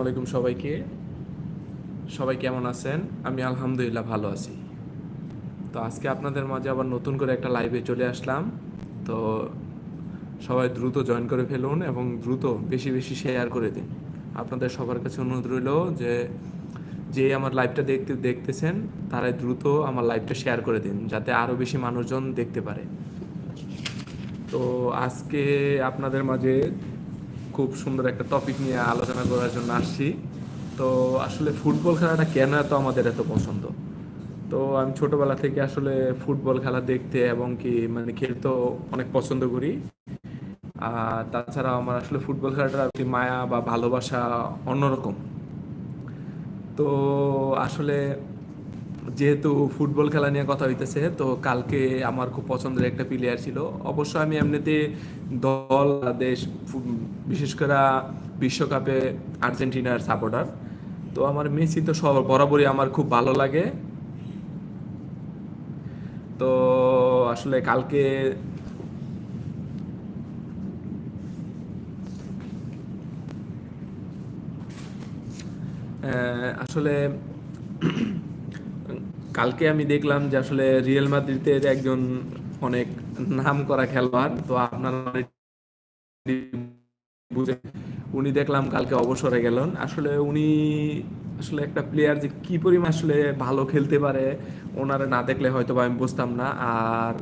আলাইকুম সবাইকে। সবাই কেমন আছেন? আমি আলহামদুলিল্লাহ ভালো আছি। তো আজকে আপনাদের মাঝে আবার নতুন করে একটা লাইভে চলে আসলাম। তো সবাই দ্রুত জয়েন করে ফেলুন এবং দ্রুত বেশি বেশি শেয়ার করে দিন। আপনাদের সবার কাছে অনুরোধ রইল যে যে আমার লাইভটা দেখতে, দেখতেছেন, তারাই দ্রুত আমার লাইভটা শেয়ার করে দিন, যাতে আরও বেশি মানুষজন দেখতে পারে। তো আজকে আপনাদের মাঝে খুব সুন্দর একটা টপিক নিয়ে আলোচনা করার জন্য আসছি। তো আসলে ফুটবল খেলাটা কেন এত আমাদের এত পছন্দ? তো আমি ছোটবেলা থেকে আসলে ফুটবল খেলা দেখতে এবং কি মানে খেলতেও অনেক পছন্দ করি। আর তাছাড়া আমার আসলে ফুটবল খেলাটার মায়া বা ভালোবাসা অন্যরকম। তো আসলে যেহেতু ফুটবল খেলা নিয়ে কথা হইতেছে, তো কালকে আমার খুব পছন্দের একটা প্লেয়ার ছিল। অবশ্য আমি এমনিতে দল, দেশ বিশেষ করে বিশ্বকাপে আর্জেন্টিনার সাপোর্টার তো আমার মেসি তো সব, বরাবরই আমার খুব ভালো লাগে। তো আসলে কালকে আসলে কালকে আমি দেখলাম যে আসলে রিয়েল মাদ্রিদের একজন অনেক নাম করা খেলোয়াড়, তো আপনারা বুঝে উনি দেখলাম কালকে অবসরে গেলেন। আসলে উনি আসলে একটা প্লেয়ার যে কি পরিমাণ আসলে ভালো খেলতে পারে, ওনারা না দেখলে হয়তো বা আমি বুঝতাম না। আর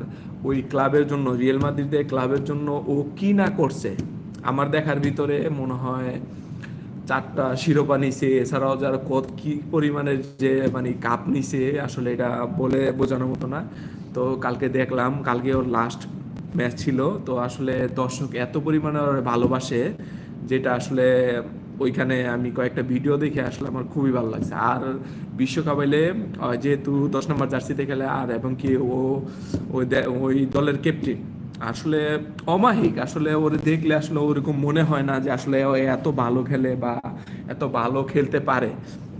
ওই ক্লাবের জন্য রিয়েল মাদ্রিদের ক্লাবের জন্য ও কি না করছে, আমার দেখার ভিতরে মনে হয় চারটা শিরোপা নিছে, এছাড়াও যারা কত কি পরিমাণের যে মানে কাপ নিছে, আসলে এটা বলে বোঝানোর মতো না। তো কালকে দেখলাম, কালকে ওর লাস্ট ম্যাচ ছিল। তো আসলে দর্শক এত পরিমাণে ভালোবাসে, যেটা আসলে ওইখানে আমি কয়েকটা ভিডিও দেখে আসলে আমার খুবই ভালো লাগছে। আর বিশ্বকাপ এলে যেহেতু দশ নম্বর জার্সিতে খেলে, আর এবং কি ও, ওই দলের ক্যাপ্টেন আসলে অমাহিক, আসলে ওর দেখলে আসলে ওরকম মনে হয় না যে আসলে ও এত ভালো খেলে বা এত ভালো খেলতে পারে।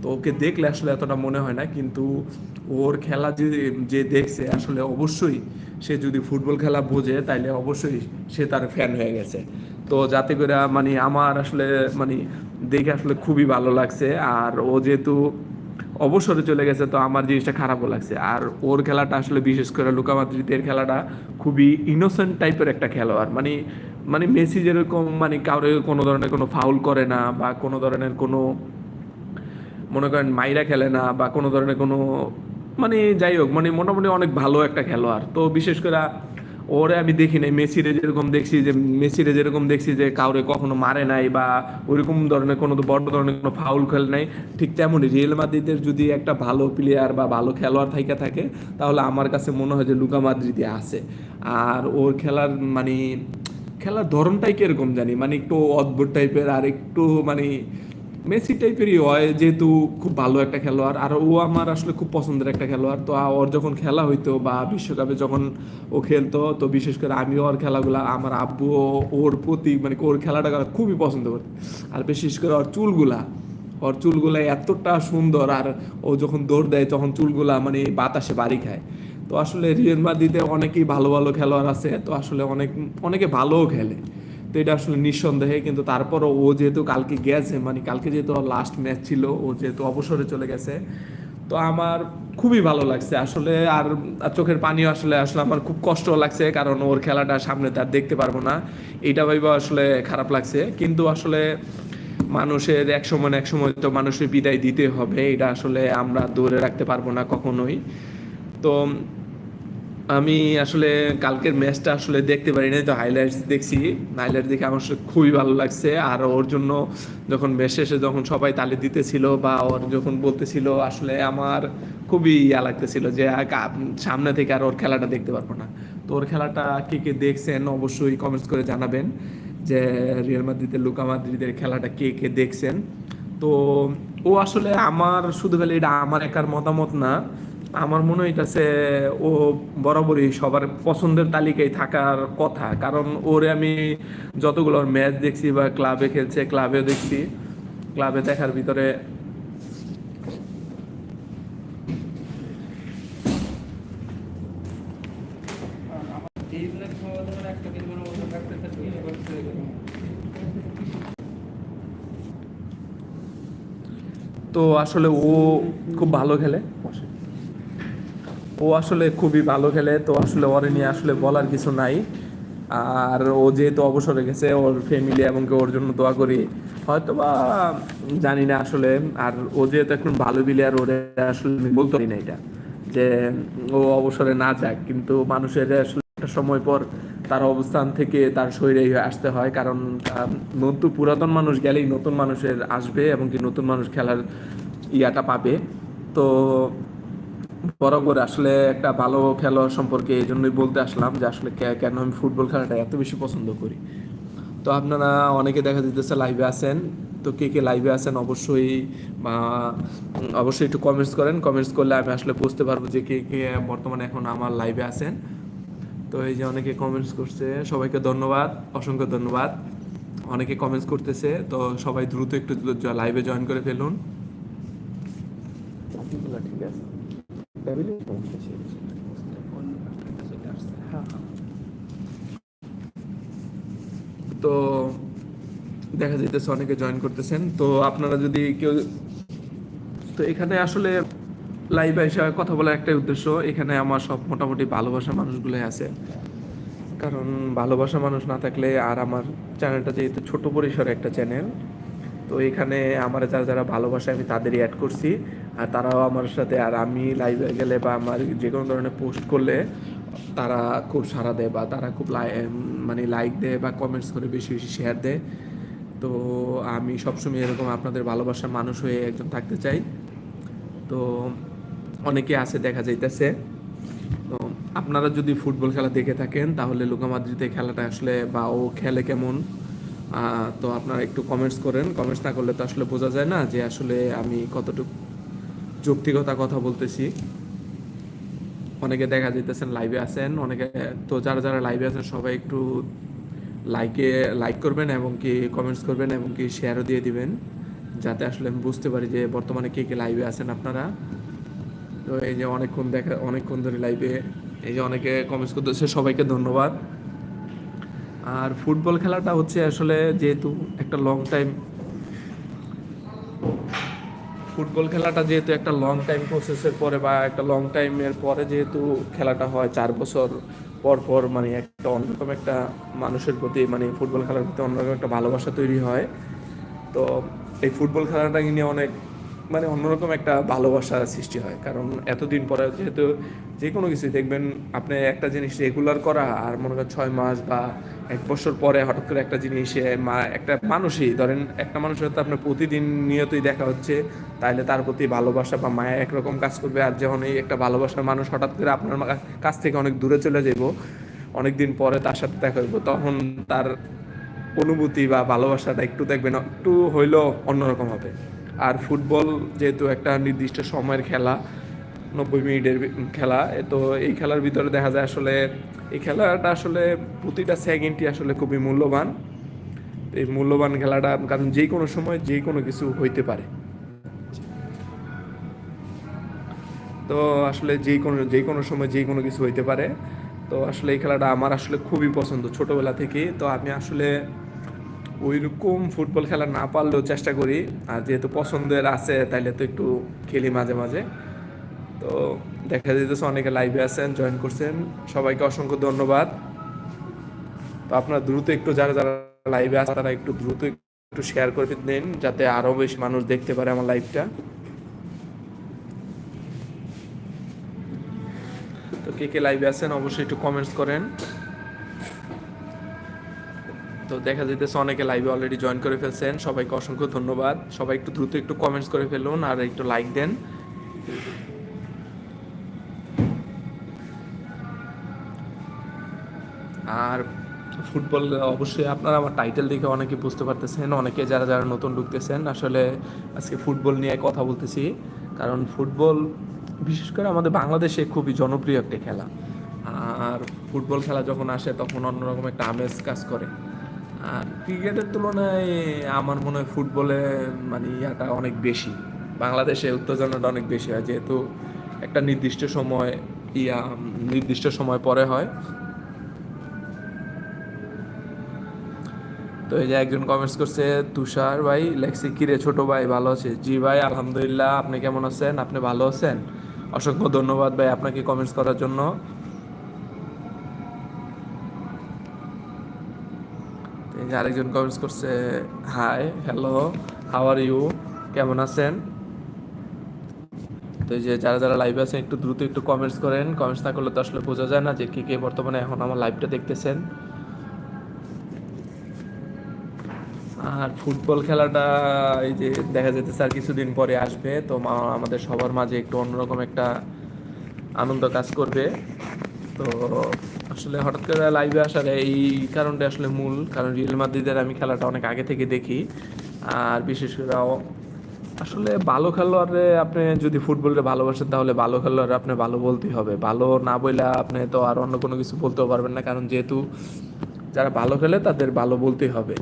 তো ওকে দেখলে আসলে এতটা মনে হয় না, কিন্তু ওর খেলা যে যে দেখছে আসলে অবশ্যই সে যদি ফুটবল খেলা বোঝে তাইলে অবশ্যই সে তার ফ্যান হয়ে গেছে। তো যাতে করে মানে আমার আসলে মানে দেখে আসলে খুবই ভালো লাগছে। আর ও যেহেতু অবসরে চলে গেছে, তো আমার জিনিসটা খারাপও লাগছে। আর ওর খেলাটা আসলে বিশেষ করে লুকা মাদ্রিদের খেলাটা খুবই ইনোসেন্ট টাইপের একটা খেলোয়াড়। মানে মানে মেসি যেরকম মানে কাউরে কোনো ধরনের কোনো ফাউল করে না বা কোনো ধরনের কোনো, মনে করেন মাইরা খেলে না বা কোনো ধরনের কোনো মানে যাই হোক মানে মোটামুটি অনেক ভালো একটা খেলোয়াড়। তো বিশেষ করে ওরে আমি দেখি নাই, মেসিরে যেরকম দেখছি যে, মেসিরে যেরকম দেখছি যে কাউরে কখনো মারে নাই বা ওইরকম ধরনের কোনো বড় ধরনের কোনো ফাউল খেল নাই, ঠিক তেমনই রিয়েল মাদ্রিদের যদি একটা ভালো প্লেয়ার বা ভালো খেলোয়াড় থাইকা থাকে, তাহলে আমার কাছে মনে হয় যে লুকা মাদ্রিদে আছে। আর ওর খেলার মানে খেলার ধরনটাই কীরকম জানি মানে একটু অদ্ভুত টাইপের আর একটু মানে মেসি টাইপেরই হয়, যেহেতু খুব ভালো একটা খেলোয়াড়। আর ও আমার আসলে খুব পছন্দের একটা খেলোয়াড়। তো ওর যখন খেলা হইতো বা বিশ্বকাপে যখন ও খেলতো, তো বিশেষ করে আমি ওর খেলাগুলা, আমার আব্বু ওর প্রতি মানে ওর খেলাটা খুবই পছন্দ করতো। আর বিশেষ করে ওর চুলগুলা ওর চুলগুলা এতটা সুন্দর, আর ও যখন দৌড় দেয়, তখন চুলগুলা মানে বাতাসে বাড়ি খায়। তো আসলে রিয়েল মাদ্রিদে অনেকেই ভালো ভালো খেলোয়াড় আছে, তো আসলে অনেক, অনেকে ভালোও খেলে। তো এটা আসলে নিঃসন্দেহে, কিন্তু তারপরও ও যেহেতু কালকে গেছে মানে কালকে যেহেতু লাস্ট ম্যাচ ছিল, ও যেহেতু অবসরে চলে গেছে, তো আমার খুবই ভালো লাগছে। আসলে আর চোখের পানিও আসলে আসলে আমার খুব কষ্ট লাগছে, কারণ ওর খেলাটা সামনে তার দেখতে পারব না। এইটা ভাইবা আসলে খারাপ লাগছে, কিন্তু আসলে মানুষের এক সময় এক সময় তো মানুষের বিদায় দিতে হবে, এটা আসলে আমরা ধরে রাখতে পারব না কখনোই। তো আমি আসলে কালকের ম্যাচটা আসলে দেখতে পারি নাই তো হাইলাইটস দেখছি। হাইলাইট দেখে আমার খুবই ভালো লাগছে। আর ওর জন্য যখন ম্যাচ শেষে যখন সবাই তালি দিতেছিল বা ওর যখন বলতেছিল, আসলে আমার খুবই ইয়া লাগতেছিল যে সামনে থেকে আর ওর খেলাটা দেখতে পারব না। তো ওর খেলাটা কে কে দেখছেন অবশ্যই কমেন্টস করে জানাবেন যে রিয়াল মাদ্রিদের লুকা মাদ্রিদের খেলাটা কে কে দেখছেন। তো ও আসলে আমার, শুধু খালি এটা আমার একার মতামত না আমার মনে হইতাছে ও বরাবরই সবার পছন্দের তালিকায় থাকার কথা। কারণ ওরে আমি যতগুলো ম্যাচ দেখছি বা ক্লাবে খেলছে ক্লাবে দেখছি ক্লাবে দেখার ভিতরে তো আসলে ও খুব ভালো খেলে। ও আসলে খুবই ভালো খেলে, তো আসলে ওরে নিয়ে আসলে বলার কিছু নাই। আর ও যেহেতু অবসরে গেছে, ওর ফ্যামিলি এবং ওর জন্য দোয়া করি। হয়তো বা জানি না আসলে। আর ও যেহেতু এখন ভালো প্লেয়ার ওরে আসলে আমি বলতে পারি না এটা। যে, ও অবসরে না যাক, কিন্তু মানুষের আসলে একটা সময় পর তার অবস্থান থেকে তার শরীরে আসতে হয়। কারণ নতুন পুরাতন মানুষ গেলেই নতুন মানুষের আসবে এবং কি নতুন মানুষ খেলার ইয়াটা পাবে। তো বরাবর আসলে একটা ভালো খেলোয়াড় সম্পর্কে এই জন্যই বলতে আসলাম যে আসলে কেন আমি ফুটবল খেলাটা এত বেশি পছন্দ করি। তো আপনারা অনেকে দেখা যেতেছে লাইভে আছেন, তো কে কে লাইভে আছেন অবশ্যই, বা অবশ্যই একটু কমেন্টস করেন। কমেন্টস করলে আমি আসলে বুঝতে পারব যে কে কে বর্তমানে এখন আমার লাইভে আছেন। তো এই যে অনেকে কমেন্টস করছে, সবাইকে ধন্যবাদ, অসংখ্য ধন্যবাদ। অনেকে কমেন্টস করতেছে, তো সবাই দ্রুত একটু লাইভে জয়েন করে ফেলুন। ঠিক আছে। তো দেখা যাইতেছে অনেকে জয়েন করতেছেন। তো আপনারা যদি কেউ তো এখানে আসলে লাইভ এসে কথা বলার একটাই উদ্দেশ্য, এখানে আমার সব মোটামুটি ভালোবাসা মানুষগুলোই আছে। কারণ ভালোবাসা মানুষ না থাকলে আর আমার চ্যানেলটা যেহেতু ছোট পরিসরে একটা চ্যানেল তো এখানে আমার যারা যারা ভালোবাসে আমি তাদেরই অ্যাড করছি। আর তারাও আমার সাথে, আর আমি লাইভে গেলে বা আমার যে কোনো ধরনের পোস্ট করলে তারা খুব সাড়া দেয় বা তারা খুব লাই মানে লাইক দেয় বা কমেন্টস করে বেশি বেশি শেয়ার দেয়। তো আমি সবসময় এরকম আপনাদের ভালোবাসার মানুষ হয়ে একজন থাকতে চাই। তো অনেকে আছে দেখা যাইতেছে। তো আপনারা যদি ফুটবল খেলা দেখে থাকেন, তাহলে লুকা মাদ্রিদে খেলাটা আসলে বা ও খেলে কেমন? তো আপনারা একটু কমেন্টস করেন। কমেন্টস না করলে তো আসলে বোঝা যায় না যে আসলে আমি কতটুকু যৌক্তিকতা কথা বলতেছি। অনেকে দেখা যাইতেছেন লাইভে আছেন, অনেকে তো যারা যারা লাইভে আছেন সবাই একটু লাইকে লাইক করবেন এবং কি কমেন্টস করবেন এবং কি শেয়ারও দিয়ে দিবেন, যাতে আসলে আমি বুঝতে পারি যে বর্তমানে কে কে লাইভে আছেন আপনারা। তো এই যে অনেকক্ষণ দেখা, অনেকক্ষণ ধরে লাইভে এই যে অনেকে কমেন্টস করতেছে, সবাইকে ধন্যবাদ। আর ফুটবল খেলাটা হচ্ছে আসলে যেহেতু একটা লং টাইম ফুটবল খেলাটা যেহেতু একটা লং টাইম প্রসেসের পরে বা একটা লং টাইমের পরে যেহেতু খেলাটা হয়, চার বছর পর পর মানে একটা অন্যরকম একটা মানুষের প্রতি মানে ফুটবল খেলার প্রতি অন্যরকম একটা ভালোবাসা তৈরি হয়। তো এই ফুটবল খেলাটা নিয়ে অনেক মানে অন্যরকম একটা ভালোবাসা সৃষ্টি হয়। কারণ এতদিন পরে যেহেতু যে কোনো কিছু দেখবেন, আপনি একটা জিনিস রেগুলার করা আর মনে করেন ছয় মাস বা এক বছর পরে হঠাৎ করে একটা জিনিস মা- একটা মানুষই, ধরেন একটা মানুষের সাথে আপনার প্রতিদিন নিয়তই দেখা হচ্ছে তাহলে তার প্রতি ভালোবাসা বা মায়া একরকম কাজ করবে। আর যখন এই একটা ভালোবাসার মানুষ হঠাৎ করে আপনার কাছ থেকে অনেক দূরে চলে যাব, অনেকদিন পরে তার সাথে দেখা হইব, তখন তার অনুভূতি বা ভালোবাসাটা একটু দেখবেন, একটু হইলেও অন্যরকম হবে। আর ফুটবল যেহেতু একটা নির্দিষ্ট সময়ের খেলা, নব্বই মিনিটের খেলা তো এই খেলার ভিতরে দেখা যায় আসলে এই খেলাটা আসলে প্রতিটা সেকেন্ডই আসলে খুবই মূল্যবান। এই মূল্যবান খেলাটা কারণ যে কোনো সময় যে কোনো কিছু হইতে পারে। তো আসলে যে কোনো যে কোনো সময় যে কোনো কিছু হইতে পারে। তো আসলে এই খেলাটা আমার আসলে খুবই পছন্দ ছোটবেলা থেকে তো আমি আসলে ওইরকম ফুটবল খেলা না পারলেও চেষ্টা করি। আর যেহেতু পছন্দের আছে, তাইলে তো একটু খেলি মাঝে মাঝে। তো দেখা যেতেছে অনেকে লাইভে আছেন জয়েন করছেন। সবাইকে অসংখ্য ধন্যবাদ। তো আপনারা দ্রুত একটু যারা যারা লাইভে আছে, তারা একটু দ্রুত একটু শেয়ার করে দিন, যাতে আরও বেশি মানুষ দেখতে পারে আমার লাইভটা তো কে কে লাইভে আছেন, অবশ্যই একটু কমেন্টস করেন। তো দেখা যেতেছে অনেকে লাইভে অলরেডি জয়েন করে ফেলছেন। সবাইকে অসংখ্য ধন্যবাদ। সবাই একটু দ্রুত একটু কমেন্টস করে ফেলুন আর একটু লাইক দেন। আর ফুটবল, অবশ্যই আপনারা আমার টাইটেল দেখে অনেকে বুঝতে পারতেছেন। অনেকে যারা যারা নতুন ঢুকতেছেন, আসলে আজকে ফুটবল নিয়ে কথা বলতেছি। কারণ ফুটবল, বিশেষ করে আমাদের বাংলাদেশে খুবই জনপ্রিয় একটা খেলা। আর ফুটবল খেলা যখন আসে, তখন অন্যরকম একটা আমেজ কাজ করে। আর ক্রিকেটের তুলনায় আমার মনে হয় ফুটবলে মানে ইয়াটা অনেক বেশি। বাংলাদেশে উত্তেজনাটা অনেক বেশি হয়, যেহেতু একটা নির্দিষ্ট সময়, ইয়া, নির্দিষ্ট সময় পরে হয়। তো এই যে একজন কমেন্টস করছে, তুষার ভাই লেখছি কিরে ছোট ভাই, ভালো আছে জি ভাই, আলহামদুলিল্লাহ, আপনি কেমন আছেন? আপনি ভালো আছেন? অসংখ্য ধন্যবাদ ভাই, আপনাকে কমেন্টস করার জন্য তো এই যে আরেকজন কমেন্টস করছে hi hello how are you কেমন আছেন? তো যে যারা যারা লাইভে আছেন, একটু দ্রুত একটু কমেন্টস করেন। কমেন্টস না করলে তো আসলে বোঝা যায় না যে কে কে বর্তমানে এখন আমার লাইভটা দেখতেছেন। আর ফুটবল খেলাটা এই যে দেখা যেতেছে আর কিছুদিন পরে আসবে, তো আমাদের সবার মাঝে একটু অন্যরকম একটা আনন্দ কাজ করবে। তো আসলে হঠাৎ করে লাইভে আসার এই কারণটা আসলে মূল, কারণ রিয়েল মাদ্রিদের আমি খেলাটা অনেক আগে থেকে দেখি। আর বিশেষ করে আসলে ভালো খেলোয়াড়ে আপনি যদি ফুটবলটা ভালোবাসেন, তাহলে ভালো খেলোয়াড় আপনি ভালো বলতেই হবে। ভালো না বইলে আপনি তো আর অন্য কোনো কিছু বলতেও পারবেন না, কারণ যেহেতু যারা ভালো খেলে, তাদের ভালো বলতেই হবে।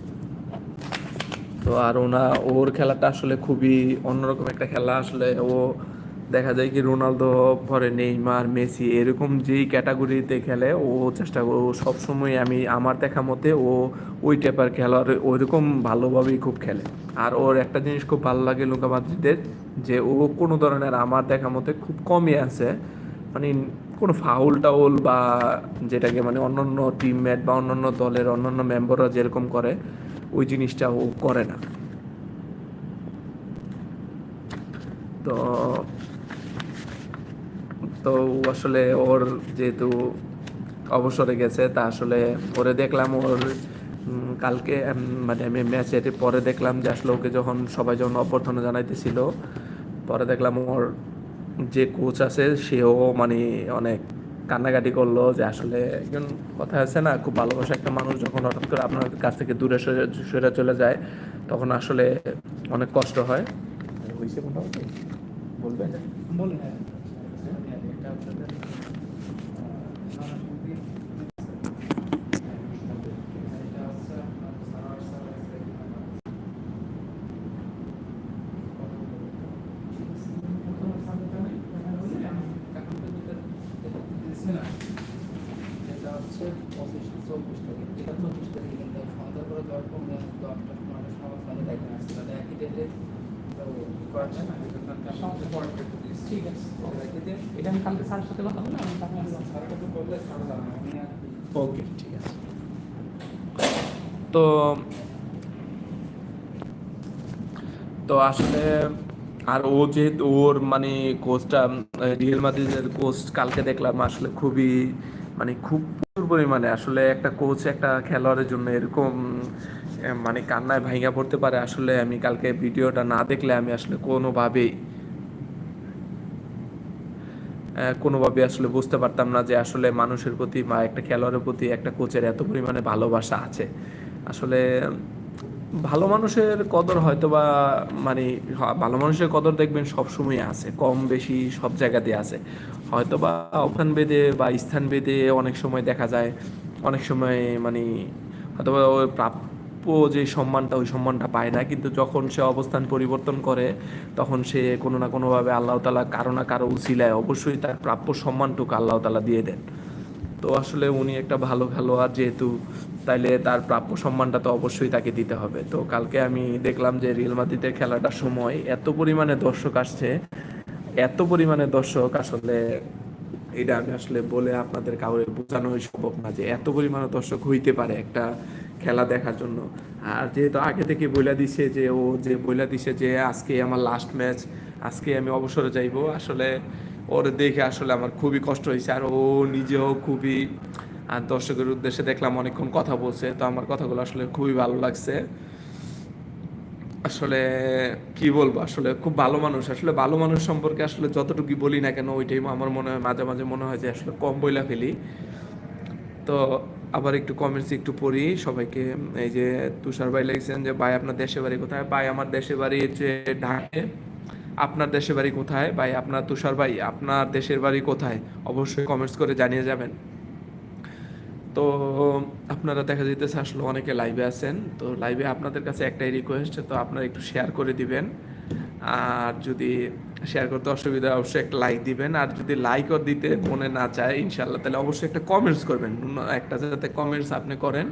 তো আর ওনা, ওর খেলাটা আসলে খুবই অন্যরকম একটা খেলা। আসলে ও দেখা যায় কি রোনালদো, পরে নেইমার, মেসি এরকম যেই ক্যাটাগরিতে খেলে, ও চেষ্টা করে, ও সবসময় আমি, আমার দেখা মতে ও ওই টাইপের খেলোয়াড় ওইরকম ভালোভাবেই খুব খেলে। আর ওর একটা জিনিস খুব ভালো লাগে লুকা মাদ্রিদের, যে ও কোনো ধরনের আমার দেখা মতে খুব কমই আছে। মানে কোনো ফাউল টাউল বা যেটাকে মানে অন্যান্য টিমমেট বা অন্যান্য দলের অন্যান্য মেম্বাররা যেরকম করে, ওই জিনিসটা ও করে না। তো তো আসলে ওর যেহেতু অবসরে গেছে তা আসলে পরে দেখলাম ওর কালকে মানে আমি ম্যাচের পরে দেখলাম যে আসলে ওকে যখন সবাই যখন অভ্যর্থনা জানাইতেছিল পরে দেখলাম ওর যে কোচ আছে সেও মানে অনেক কান্নাকাটি করল যে আসলে একজন কথা আছে না খুব ভালোবাসা একটা মানুষ যখন হঠাৎ করে আপনার কাছ থেকে দূরে সরে সরে চলে যায় তখন আসলে অনেক কষ্ট হয়। হয়েছে মোটামুটি? বলবেন? বলুন হ্যাঁ এটা আপনাদের এটা হচ্ছে আপনার সারার সারার এটা হচ্ছে পঁচিশ চব্বিশ তারিখ এটা চব্বিশ তারিখ কিন্তু সন্ধ্যা করে দশ পনেরো দশটার সময় সবার সাথে দেখা আসছে তাহলে একই ডেটে কয়েকটা না ঠিক আছে এটা আমি কালকে স্যারের সাথে কথা ওকে ঠিক আছে। তো তো আসলে আর ও যেহেতু ওর মানে কোচটা রিয়েল মাদ্রিদের কোচ কালকে দেখলাম আসলে খুবই মানে খুব প্রচুর পরিমাণে। আসলে একটা কোচ একটা খেলোয়াড়ের জন্য এরকম মানে কান্নায় ভাঙা পড়তে পারে। আসলে আমি কালকে ভিডিওটা না দেখলে আমি আসলে কোনোভাবেই কোনোভাবে আসলে বুঝতে পারতাম না যে আসলে মানুষের প্রতি বা একটা খেলোয়াড়ের প্রতি একটা কোচের এত পরিমাণে ভালোবাসা আছে। আসলে ভালো মানুষের কদর হয়তো বা মানে ভালো মানুষের কদর দেখবেন সব সবসময় আছে, কম বেশি সব জায়গাতে আছে। হয়তো বা অবস্থান বেদে বা স্থান বেদে অনেক সময় দেখা যায়, অনেক সময় মানে হয়তো বা ওই প্রাপ্য যে সম্মানটা, ওই সম্মানটা পায় না, কিন্তু যখন সে অবস্থান পরিবর্তন করে, তখন সে কোনো না কোনোভাবে আল্লাহ তালা কারও না কারও উচিলায় অবশ্যই তার প্রাপ্য সম্মানটুকু আল্লাহ তালা দিয়ে দেন। তো আসলে উনি একটা ভালো খেলোয়াড়, যেহেতু তাইলে তার প্রাপ্য সম্মানটা তো অবশ্যই তাকে দিতে হবে। তো কালকে আমি দেখলাম যে রিয়েল মাদ্রিদের খেলাটার সময় এত পরিমাণে দর্শক আসছে, এত পরিমাণে দর্শক আসলে এটা আমি আসলে বলে আপনাদের কাউরে বোঝানোই সম্ভব না যে এত পরিমাণে দর্শক হইতে পারে একটা খেলা দেখার জন্য। আর যেহেতু আগে থেকে বইলা দিছে যে ও যে বইলা দিছে যে আজকে আমার লাস্ট ম্যাচ আজকে আমি অবসরে যাইব, আসলে ওর দেখে আসলে আমার খুবই কষ্ট হয়েছে আর ও নিজেও খুবই আর দর্শকের উদ্দেশ্যে দেখলাম অনেকক্ষণ কথা বলছে, তো আমার কথাগুলো আসলে খুবই ভালো লাগছে। আসলে কি বলব, আসলে খুব ভালো মানুষ। আসলে ভালো মানুষ সম্পর্কে আসলে যতটুকু বলি না কেন, ওইটাই আমার মনে হয়, মাঝে মাঝে মনে হয় যে আসলে কম বইলা ফেলি। তো আবার একটু কমেন্টস একটু পড়ি সবাইকে। এই যে তুষার ভাই লিখছেন যে, ভাই, আপনার দেশে বাড়ি কোথায়? ভাই, আমার দেশে বাড়ি হচ্ছে ঢাকে আপনার দেশে বাড়ি কোথায়? ভাই, আপনার, তুষার ভাই, আপনার দেশের বাড়ি কোথায়? অবশ্যই কমেন্টস করে জানিয়ে যাবেন। তো আপনারা দেখা যেতেছে আসলে অনেকে লাইভে আছেন। তো লাইভে আপনাদের কাছে একটাই রিকোয়েস্ট তো আপনারা একটু শেয়ার করে দিবেন। আর যদি শেয়ার করতে অসুবিধা অবশ্যই একটা লাইক দিবেন। আর যদি লাইকও দিতে মনে না চায় ইনশাল্লাহ তাহলে অবশ্যই একটা কমেন্টস করবেন। একটা যাতে কমেন্টস আপনি করেন।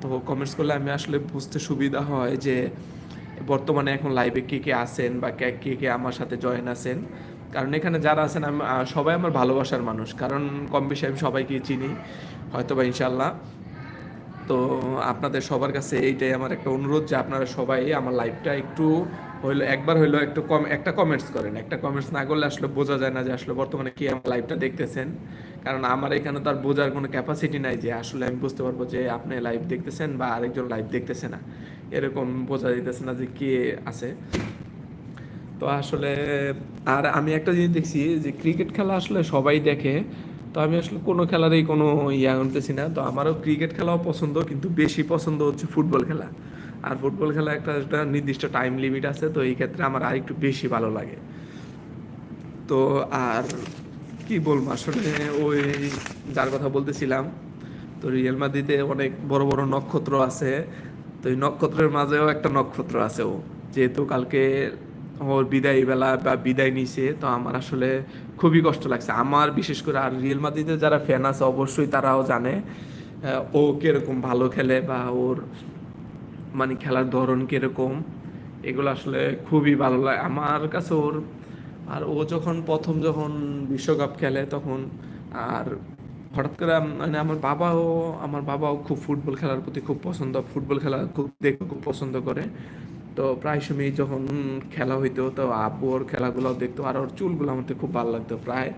তো কমেন্টস করলে আমি আসলে বুঝতে সুবিধা হয় যে বর্তমানে এখন লাইভে কে কে আছেন বা কে কে কে আমার সাথে জয়েন আছেন। কারণ এখানে যারা আছেন, আমি সবাই আমার ভালোবাসার মানুষ। কারণ কম বেশি আমি সবাইকে চিনি। হয়তো বা ইনশাল্লাহ তো আপনাদের সবার কাছে এইটাই আমার একটা অনুরোধ যে আপনারা সবাই আমার লাইভটা একটু হইল, একবার হইল একটু কম, একটা কমেন্টস করেন। একটা কমেন্টস না করলে আসলে বোঝা যায় না যে আসলে বর্তমানে কি আমার লাইভটা দেখতেছেন। কারণ আমার এখানে তো আর বোঝার কোনো ক্যাপাসিটি নাই যে আসলে আমি বুঝতে পারব যে আপনি লাইভ দেখতেছেন বা আরেকজন লাইভ দেখতেছে না। এরকম বোঝা দিতেছে না যে কে আছে। তো আসলে, আর আমি একটা জিনিস দেখছি যে ক্রিকেট খেলা আসলে সবাই দেখে। তো আমি আসলে কোনো খেলারই কোনো ইয়া আনতেছি না। তো আমারও ক্রিকেট খেলাও পছন্দ, কিন্তু বেশি পছন্দ হচ্ছে ফুটবল খেলা। আর ফুটবল খেলা একটা একটা নির্দিষ্ট টাইম লিমিট আছে, তো এই ক্ষেত্রে আমার আর একটু বেশি ভালো লাগে। তো আর কি বলব, আসলে ওই যার কথা বলতেছিলাম, তো রিয়েল মাদ্রিদে অনেক বড় বড় নক্ষত্র আছে। তো এই নক্ষত্রের মাঝেও একটা নক্ষত্র আছে ও। যেহেতু কালকে ওর বিদায় বেলা বা বিদায় নিছে, তো আমার আসলে খুবই কষ্ট লাগছে। আমার বিশেষ করে আর রিয়েল মাদ্রিদের যারা ফ্যান আছে, অবশ্যই তারাও জানে ও কীরকম ভালো খেলে বা ওর মানে খেলার ধরন কীরকম, এগুলো আসলে খুবই ভালো লাগে। আমার কাছে ওর, আর ও যখন প্রথম যখন বিশ্বকাপ খেলে তখন আর হঠাৎ করে মানে আমার বাবাও আমার বাবাও খুব ফুটবল খেলার প্রতি খুব পছন্দ, ফুটবল খেলা খুব দেখতে খুব পছন্দ করে। তো প্রায় সময় যখন খেলা হইতো, তো আব্বু ওর খেলাগুলো দেখতো আর ওর চুলগুলো আমার খুব ভালো লাগতো প্রায়।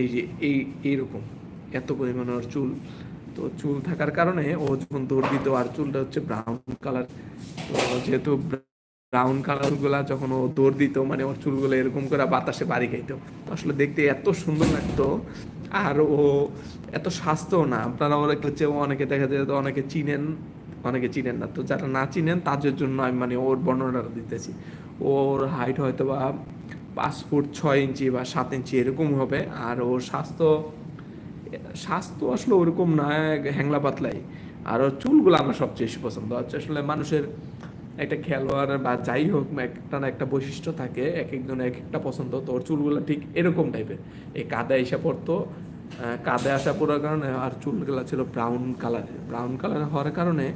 এই যে, এই, এইরকম, এত পরিমাণে ওর চুল। তো চুল থাকার কারণে ও যখন দৌড় দিত, আর চুলটা হচ্ছে ব্রাউন কালার তো যেহেতু ব্রাউন কালারগুলা যখন ও দৌড় দিত মানে ওর চুলগুলো এরকম করে বাতাসে বাড়ি খাইতো। আসলে দেখতে এত সুন্দর লাগতো, আর ও এত স্বাস্থ্য না। আপনারা অনেকে হচ্ছে, অনেকে দেখা যায় অনেকে চিনেন অনেকে চিনেন না। তো যারা না চিনেন, তাদের জন্য আমি মানে ওর বর্ণনাটা দিতেছি। ওর হাইট হয়তো বা পাঁচ ফুট ছয় ইঞ্চি বা সাত ইঞ্চি এরকম হবে। আর ওর স্বাস্থ্য স্বাস্থ্য আসলে ওরকম না, হ্যাংলা পাতলাই। আর ওর চুলগুলো আমার সবচেয়ে বেশি পছন্দ। হচ্ছে আসলে মানুষের একটা খেলোয়াড় বা যাই হোক, একটা না একটা বৈশিষ্ট্য থাকে এক একজনের এক একটা পছন্দ। তো ওর চুলগুলো ঠিক এরকম টাইপের এই কাদা এসে পড়তো কাদা আসা পড়ার কারণে আর চুলগুলো ছিল ব্রাউন কালারের ব্রাউন কালার হওয়ার কারণে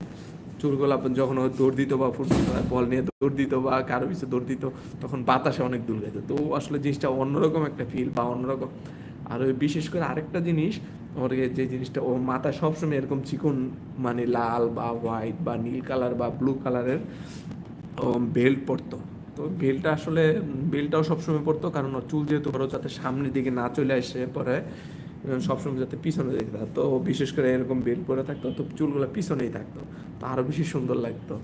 চুলগুলো যখন দৌড় দিত বা ফুটবল বল নিয়ে দৌড় দিত বা কারও পিছনে দৌড় দিত, তখন বাতাসে অনেক দূর যেত তো আসলে জিনিসটা অন্যরকম একটা ফিল বা অন্যরকম। আর ওই বিশেষ করে আরেকটা জিনিস ওর যে জিনিসটা, ও মাথা সবসময় এরকম চিকন মানে লাল বা হোয়াইট বা নীল কালার বা ব্লু কালারের বেল্ট পরতো। তো বেল্টটা আসলে বেল্টটাও সবসময় পরতো, কারণ চুল যেহেতু বড় যাতে সামনের দিকে না চলে আসে পরে সবসময় যাতে পিছনে দিকে থাকতো ও বিশেষ করে এরকম বেল্ট পরে থাকতো, তো চুলগুলো পিছনেই থাকতো, তো আরও বেশি সুন্দর লাগতো।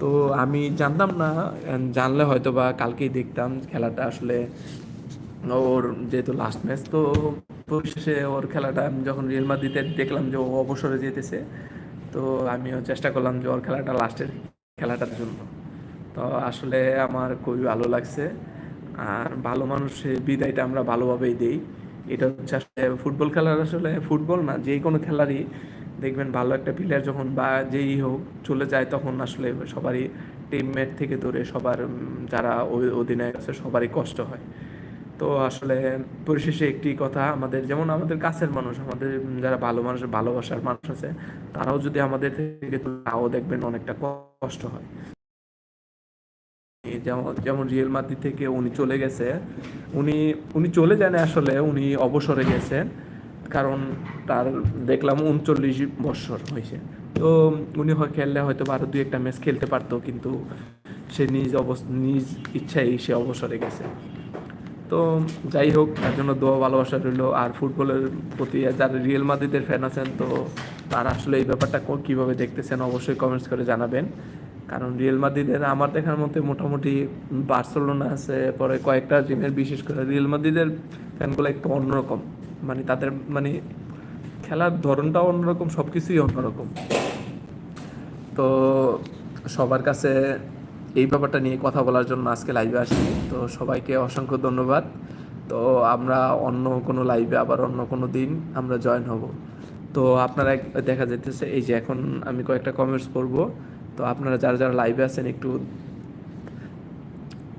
তো আমি জানতাম না জানলে হয়তো বা কালকেই দেখতাম খেলাটা আসলে ওর যেহেতু লাস্ট ম্যাচ তো পরিশেষে ওর খেলাটা আমি যখন রিয়েল মাদ্রিদে দেখলাম যে ও অবসরে যেতেছে, তো আমিও চেষ্টা করলাম যে ওর খেলাটা লাস্টের খেলাটার জন্য। তো আসলে আমার খুবই ভালো লাগছে, আর ভালো মানুষের বিদায়টা আমরা ভালোভাবেই দেই। এটা হচ্ছে আসলে ফুটবল খেলার আসলে ফুটবল না, যে কোনো খেলারই দেখবেন ভালো একটা প্লেয়ার যখন বা যেই হোক চলে যায় তখন আসলে সবারই টিমমেট থেকে ধরে সবার যারা অধিনায়ক আছে সবারই কষ্ট হয়। তো আসলে পরিশেষে একটি কথা, আমাদের যেমন আমাদের কাছের মানুষ, আমাদের যারা ভালো মানুষ, ভালোবাসার মানুষ আছে, তারাও যদি আমাদের থেকে তাও দেখবেন অনেকটা কষ্ট হয়। যেমন যেমন রিয়েল মাদ্রিদ থেকে উনি চলে গেছে, উনি উনি চলে যান আসলে, উনি অবসরে গেছেন কারণ তার দেখলাম উনচল্লিশ বছর হয়েছে। তো উনি হয় খেললে হয়তো বা আরও দুই একটা ম্যাচ খেলতে পারতো, কিন্তু সে নিজ অবস- নিজ ইচ্ছায় সে অবসরে গেছে। তো যাই হোক, তার জন্য দোয়া, ভালোবাসা রইল। আর ফুটবলের প্রতি যারা রিয়েল মাদ্রিদের ফ্যান আছেন, তো তারা আসলে এই ব্যাপারটা কীভাবে দেখতেছেন, অবশ্যই কমেন্টস করে জানাবেন। কারণ রিয়েল মাদ্রিদের আমার দেখার মধ্যে মোটামুটি বার্সেলোনা আছে, পরে কয়েকটা টিমের বিশেষ করে রিয়েল মাদ্রিদের ফ্যানগুলো একটু অন্যরকম। মানে তাদের মানে খেলার ধরনটাও অন্যরকম সব কিছুই অন্যরকম। তো সবার কাছে এই ব্যাপারটা নিয়ে কথা বলার জন্য আজকে লাইভে আসছি। তো সবাইকে অসংখ্য ধন্যবাদ। তো আমরা অন্য কোনো লাইভে আবার অন্য কোনো দিন আমরা জয়েন হব। তো আপনারা দেখা যেতেছে এই যে এখন আমি কয়েকটা কমেন্টস পড়ব। তো আপনারা যারা যারা লাইভে আছেন একটু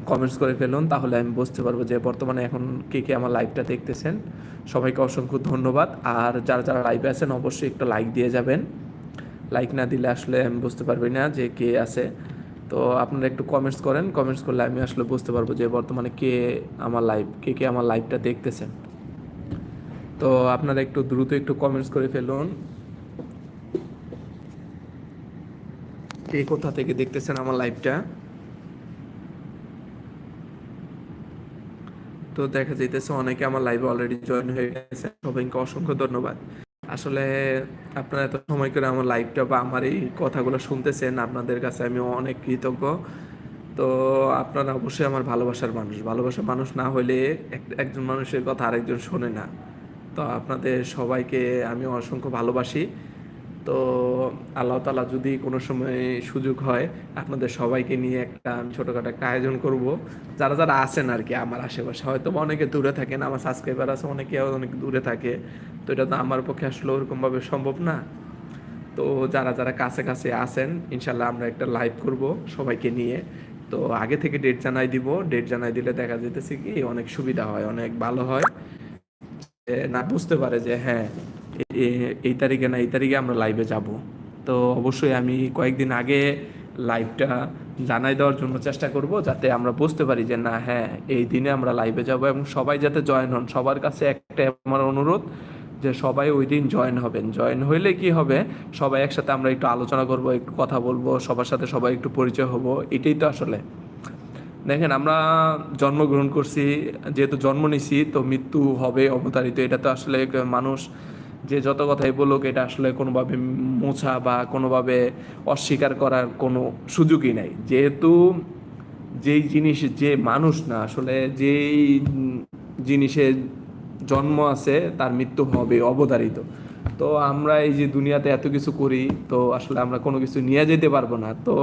কমেন্টস করে ফেলুন, তাহলে আমি বুঝতে পারব যে বর্তমানে এখন কে কে আমার লাইভটা দেখতেছেন। সবাইকে অসংখ্য ধন্যবাদ। আর যারা যারা লাইভে আছেন, অবশ্যই একটা লাইক দিয়ে যাবেন। লাইক না দিলে আসলে আমি বুঝতে পারবি না যে কে আছে। তো আপনারা একটু কমেন্টস করেন। কমেন্টস করলে আমি আসলে বুঝতে পারব যে বর্তমানে কে আমার লাইভ কে কে আমার লাইভটা দেখতেছেন। তো আপনারা একটু দ্রুত একটু কমেন্টস করে ফেলুন। কে কোথা থেকে দেখতেছেন আমার লাইভটা তো দেখা যাইতেছে অনেকে আমার লাইভে অলরেডি জয়েন হয়ে গেছে। সবাইকে অসংখ্য ধন্যবাদ। আসলে আপনারা এত সময় করে আমার লাইভটা বা আমার এই কথাগুলো শুনতেছেন, আপনাদের কাছে আমি অনেক কৃতজ্ঞ। তো আপনারা অবশ্যই আমার ভালোবাসার মানুষ। ভালোবাসার মানুষ না হলে এক- একজন মানুষের কথা আরেকজন শোনে না। তো আপনাদের সবাইকে আমি অসংখ্য ভালোবাসি। তো আল্লাহ তালা যদি কোনো সময় সুযোগ হয়, আপনাদের সবাইকে নিয়ে একটা আমি ছোটোখাটো একটা আয়োজন করব। যারা যারা আছেন আর কি আমার আশেপাশে, হয়তো অনেকে দূরে থাকেন, আমার সাবস্ক্রাইবার আছে, অনেকে অনেক দূরে থাকে। তো এটা তো আমার পক্ষে আসলে ওরকমভাবে সম্ভব না। তো যারা যারা কাছে কাছে আছেন ইনশাল্লাহ আমরা একটা লাইভ করব সবাইকে নিয়ে। তো আগে থেকে ডেট জানাই দিব। ডেট জানাই দিলে দেখা যেতেছে কি, অনেক সুবিধা হয়, অনেক ভালো হয়। না, বুঝতে পারে যে হ্যাঁ এই তারিখে না এই তারিখে আমরা লাইভে যাব। তো অবশ্যই আমি কয়েকদিন আগে লাইভটা জানাই দেওয়ার জন্য চেষ্টা করব, যাতে আমরা বুঝতে পারি যে না হ্যাঁ এই দিনে আমরা লাইভে যাব এবং সবাই যাতে জয়েন হন। সবার কাছে একটা আমার অনুরোধ যে সবাই ওই দিন জয়েন হবেন। জয়েন হইলে কি হবে? সবাই একসাথে আমরা একটু আলোচনা করব, একটু কথা বলব, সবার সাথে সবাই একটু পরিচয় হব, এটাই তো আসলে। দেখেন, আমরা জন্মগ্রহণ করছি, যেহেতু জন্ম নিছি, তো মৃত্যু হবে, অবতারিত, এটা তো আসলে মানুষ যে যত কথাই বলুক, এটা আসলে কোনোভাবে মোছা বা কোনোভাবে অস্বীকার করার কোনো সুযোগই নাই। যেহেতু যেই জিনিস যে মানুষ না, আসলে যেই জিনিসে জন্ম আছে, তার মৃত্যু হবে অবধারিত। তো আমরা এই যে দুনিয়াতে এত কিছু করি, তো আসলে আমরা কোনো কিছু নিয়ে যেতে পারব না। তো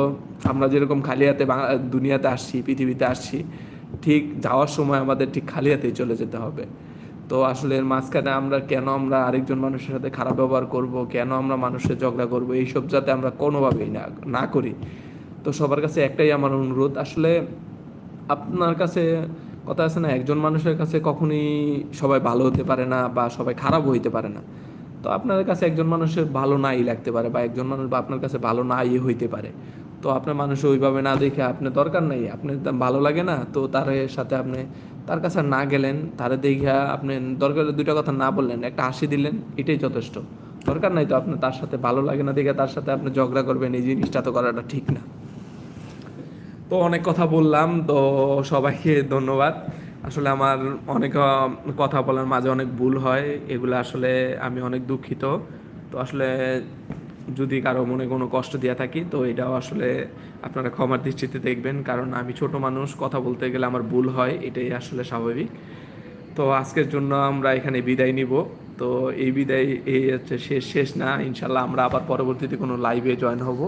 আমরা যেরকম খালি হাতে দুনিয়াতে আসছি, পৃথিবীতে আসছি, ঠিক যাওয়ার সময় আমাদের ঠিক খালি হাতেই চলে যেতে হবে। তো আসলে এর মাঝখানে আমরা কেন আমরা আরেকজন মানুষের সাথে খারাপ ব্যবহার করব? কেন আমরা মানুষের ঝগড়া করব? এইসব যাতে আমরা কোনোভাবেই না না করি। তো সবার কাছে একটাই আমার অনুরোধ, আসলে আপনার কাছে কথা আছে না, একজন মানুষের কাছে কখনোই সবাই ভালো হতে পারে না বা সবাই খারাপ হইতে পারে না। তো আপনার কাছে একজন মানুষের ভালো নাই লাগতে পারে বা একজন মানুষ বা আপনার কাছে ভালো নাই হইতে পারে। তো আপনার মানুষ ওইভাবে না দেখে আপনার দরকার নাই, আপনার ভালো লাগে না, তো তার সাথে আপনি তার কাছে না গেলেন, তারে দেখিয়া আপনি দরকার হলে দুইটা কথা না বললেন, একটা হাসি দিলেন, এটাই যথেষ্ট। দরকার নাই তো আপনার তার সাথে ভালো লাগে না, দেখে তার সাথে আপনি ঝগড়া করবেন, এই জিনিসটা তো করাটা ঠিক না। তো অনেক কথা বললাম, তো সবাইকে ধন্যবাদ। আসলে আমার অনেক কথা বলার মাঝে অনেক ভুল হয়, এগুলো আসলে আমি অনেক দুঃখিত। তো আসলে যদি কারও মনে কোনো কষ্ট দিয়ে থাকি, তো এটাও আসলে আপনারা ক্ষমার দৃষ্টিতে দেখবেন। কারণ আমি ছোট মানুষ, কথা বলতে গেলে আমার ভুল হয়, এটাই আসলে স্বাভাবিক। তো আজকের জন্য আমরা এখানে বিদায় নিব। তো এই বিদায় এই হচ্ছে শেষ শেষ না ইনশাল্লাহ আমরা আবার পরবর্তীতে কোনো লাইভে জয়েন হব।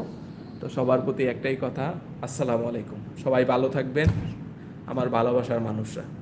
তো সবার প্রতি একটাই কথা, আসসালামু আলাইকুম। সবাই ভালো থাকবেন, আমার ভালোবাসার মানুষরা।